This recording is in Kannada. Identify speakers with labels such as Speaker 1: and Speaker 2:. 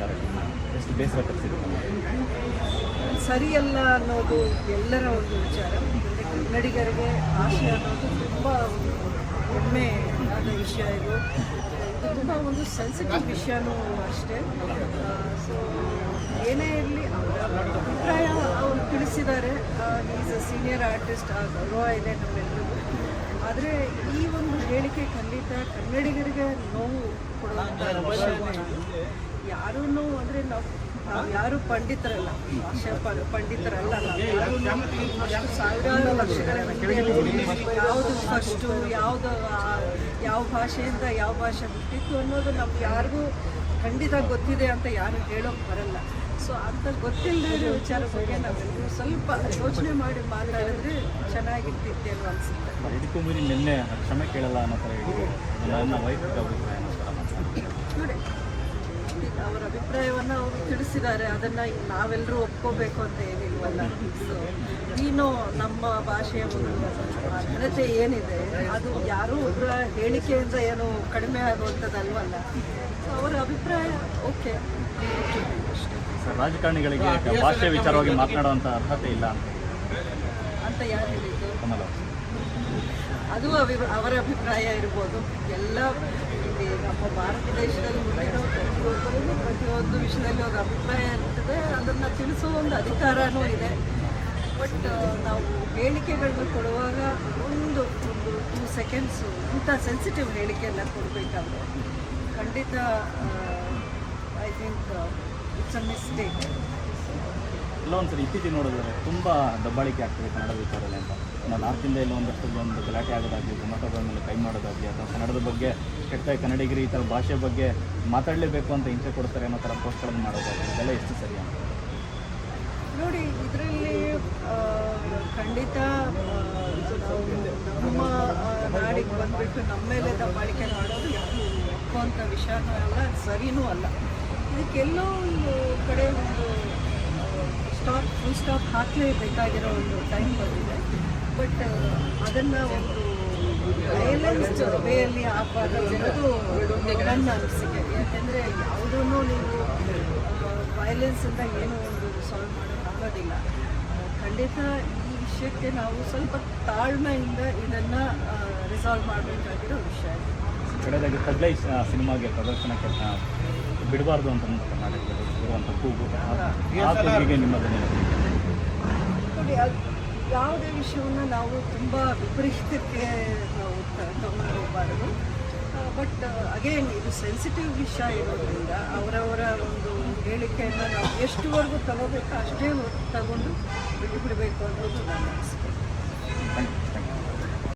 Speaker 1: ವಿಚಾರಕ್ಕೆ ಎಷ್ಟು ಬೇಸರ
Speaker 2: ಸರಿಯಲ್ಲ ಅನ್ನೋದು ಎಲ್ಲರ ಒಂದು ವಿಚಾರ. ಕನ್ನಡಿಗರಿಗೆ ಆಶೆ ಅನ್ನೋದು ತುಂಬ ಹೆಮ್ಮೆ ಆದ ವಿಷಯ ಇದು. ಇದು ತುಂಬ ಒಂದು ಸೆನ್ಸಿಟಿವ್ ವಿಷಯನೂ ಅಷ್ಟೇ. ಸೊ ಏನೇ ಇರಲಿ ಅವರ ಅಭಿಪ್ರಾಯ ಅವರು ತಿಳಿಸಿದ್ದಾರೆ. ಈಸ್ ಅ ಸೀನಿಯರ್ ಆರ್ಟಿಸ್ಟ್ ಆ, ಗೌರವ ಇದೆ ನಮ್ಮೆಲ್ಲರಿಗೂ. ಆದರೆ ಈ ಒಂದು ಹೇಳಿಕೆ ಖಂಡಿತ ಕನ್ನಡಿಗರಿಗೆ ನೋವು ಕೊಡುವಂಥ ವಿಷಯನೇ. ಯಾರೂ ಅಂದರೆ ನಾವು ನಾವು ಯಾರು ಪಂಡಿತರಲ್ಲ ಪಂಡಿತರಲ್ಲ ನಾವು ಸಾವಿರಾರು ವರ್ಷಗಳ ಯಾವ್ದು ಫಸ್ಟು, ಯಾವುದು ಯಾವ ಭಾಷೆಯಿಂದ ಯಾವ ಭಾಷೆ ಹುಟ್ಟಿತ್ತು ಅನ್ನೋದು ನಮ್ಗೆ ಯಾರಿಗೂ ಖಂಡಿತ ಗೊತ್ತಿದೆ ಅಂತ ಯಾರು ಹೇಳೋಕೆ ಬರಲ್ಲ. ಸೊ ಅಂತ ಗೊತ್ತಿಲ್ಲದೆ ಇರೋ ವಿಚಾರ ಬಗ್ಗೆ ನಾವೆಲ್ಲರೂ ಸ್ವಲ್ಪ ಯೋಚನೆ ಮಾಡಿ ಮಾತಾಡಿದ್ರೆ ಚೆನ್ನಾಗಿರ್ತಿತ್ತೇನೋ ಅನಿಸುತ್ತೆ.
Speaker 1: ನಿನ್ನೆ, ಕ್ಷಮೆ ಕೇಳಲ್ಲ ಅನ್ನೋ ಥರ ನನ್ನ ವೈಯಕ್ತಿಕ ಅಭಿಪ್ರಾಯ ಅನ್ನೋ ಥರ ಮಾತಾಡ್ತಾರೆ.
Speaker 2: ನೋಡಿ ಈಗ ಅವರ ಅಭಿಪ್ರಾಯವನ್ನು ಅವರು ತಿಳಿಸಿದ್ದಾರೆ. ಅದನ್ನು ನಾವೆಲ್ಲರೂ ಒಪ್ಕೋಬೇಕು ಅಂತ ಏನಿಲ್ವಲ್ಲ. ಸೊ ನೀನು ನಮ್ಮ ಭಾಷೆಯ ಘನತೆ ಏನಿದೆ ಅದು ಯಾರೂ ಒಬ್ಬರ ಹೇಳಿಕೆಯಿಂದ ಏನು ಕಡಿಮೆ ಆಗುವಂಥದ್ದಲ್ವಲ್ಲ. ಸೊ ಅವರ ಅಭಿಪ್ರಾಯ ಓಕೆ
Speaker 1: ರಾಜಕಾರಣಿಗಳಿಗೆ ಭಾಷೆ ವಿಚಾರವಾಗಿ ಮಾತನಾಡುವಂತ ಅರ್ಹತೆ ಇಲ್ಲ ಅಂತ.
Speaker 2: ಯಾರು ಹೇಳಿದ್ದು? ಅದು ಅವರ ಅಭಿಪ್ರಾಯ ಇರ್ಬೋದು. ಎಲ್ಲ ನಮ್ಮ ಭಾರತ ದೇಶದಲ್ಲಿ ಪ್ರತಿಯೊಂದು ವಿಷಯದಲ್ಲಿ ಅವ್ರ ಅಭಿಪ್ರಾಯ ಇರ್ತದೆ, ಅದನ್ನು ತಿಳಿಸೋ ಒಂದು ಅಧಿಕಾರನೂ ಇದೆ. ಬಟ್ ನಾವು ಹೇಳಿಕೆಗಳನ್ನ ಕೊಡುವಾಗ ಒಂದು ಒಂದು ಟೂ ಸೆಕೆಂಡ್ಸು ಇಂಥ ಸೆನ್ಸಿಟಿವ್ ಹೇಳಿಕೆಯನ್ನು ಕೊಡಬೇಕಾದ್ರೆ ಖಂಡಿತ I think it's a mistake
Speaker 1: ಎಲ್ಲ ಒಂದ್ಸರಿ ಇತ್ತೀಚೆಗೆ ನೋಡಿದ್ರೆ ತುಂಬ ದಬ್ಬಾಳಿಕೆ ಆಗ್ತದೆ ಕನ್ನಡ ವಿಚಾರದಲ್ಲಿ ಅಂತ. ನಾವು ನಾರ್ತಿಂದ ಎಲ್ಲ ಒಂದಷ್ಟು ಒಂದು ಗಲಾಟೆ ಆಗೋದಾಗಲಿ ಕರ್ನಾಟಕದ ಮೇಲೆ ಕೈ ಮಾಡೋದಾಗಲಿ, ಅಥವಾ ಕನ್ನಡದ ಬಗ್ಗೆ ಕೆಟ್ಟಾಗಿ ಕನ್ನಡಿಗರು ಈ ಥರ ಭಾಷೆ ಬಗ್ಗೆ ಮಾತಾಡಲೇಬೇಕು ಅಂತ ಹಿಂಸೆ ಕೊಡ್ತಾರೆ ಅನ್ನೋ ಥರ ಪೋಸ್ಟ್ಗಳನ್ನು ಮಾಡೋದಾಗಲಿ, ಇದೆಲ್ಲ ಎಷ್ಟು ಸರಿ ಅಂತ?
Speaker 2: ನೋಡಿ, ಇದರಲ್ಲಿ ಖಂಡಿತ ನಮ್ಮ ನಾಡಿಗೆ ಬಂದ್ಬಿಟ್ಟು ನಮ್ಮ ಮೇಲೆ ದಬ್ಬಾಳಿಕೆ ಮಾಡೋದು ಯಾರು ಅಂತ ವಿಷಯನೂ ಅಲ್ಲ, ಸರಿನೂ ಅಲ್ಲ. ಇದಕ್ಕೆಲ್ಲೋ ಸ್ಟಾಪ್ ಫುಲ್ ಸ್ಟಾಪ್ ಹಾಕಲೇಬೇಕಾಗಿರೋ ಒಂದು ಟೈಮ್ ಬಂದಿದೆ. ಬಟ್ ಅದನ್ನು ಒಂದು ವೈಲೆನ್ಸ್ ವೇಯಲ್ಲಿ ಹಾಕಬಾರ್ದು ಅನ್ನೋದು ನನ್ನ ಅನಿಸಿಕೆ. ಯಾಕೆಂದರೆ ಯಾವುದೂ ನೀವು ವೈಲೆನ್ಸಿಂದ ಏನೂ ಒಂದು ಸಾಲ್ವ್ ಮಾಡೋಕ್ಕಾಗೋದಿಲ್ಲ ಖಂಡಿತ ಈ ವಿಷಯಕ್ಕೆ ನಾವು ಸ್ವಲ್ಪ ತಾಳ್ಮೆಯಿಂದ ಇದನ್ನು ರಿಸಾಲ್ವ್ ಮಾಡಬೇಕಾಗಿರೋ ವಿಷಯ.
Speaker 1: ಕಡೆದಾಗಿ ಸಿನಿಮಾಗೆ ಪ್ರದರ್ಶನಕ್ಕೆ ಬಿಡಬಾರ್ದು ಅಂತ ಕರ್ನಾಟಕದಲ್ಲಿ ಇರುವಂಥ ಕೂಗು. ಆ- ಕೂಗಿಗೆ
Speaker 2: ನೋಡಿ ಯಾವುದೇ ವಿಷಯವನ್ನು ನಾವು ತುಂಬ ವಿಪರೀತಕ್ಕೆ ನಾವು ತಗೊಂಡು ಹೋಗಬಾರ್ದು ಬಟ್ ಅಗೇನ್ ಇದು ಸೆನ್ಸಿಟಿವ್ ವಿಷಯ ಇರೋದ್ರಿಂದ ಅವರವರ ಒಂದು ಹೇಳಿಕೆಯನ್ನು ನಾವು ಎಷ್ಟುವರೆಗೂ ತಗೋಬೇಕು ಅಷ್ಟೇ ತಗೊಂಡು ಬಿಟ್ಟು ಬಿಡಬೇಕು ಅನ್ನೋದು ನನ್ನ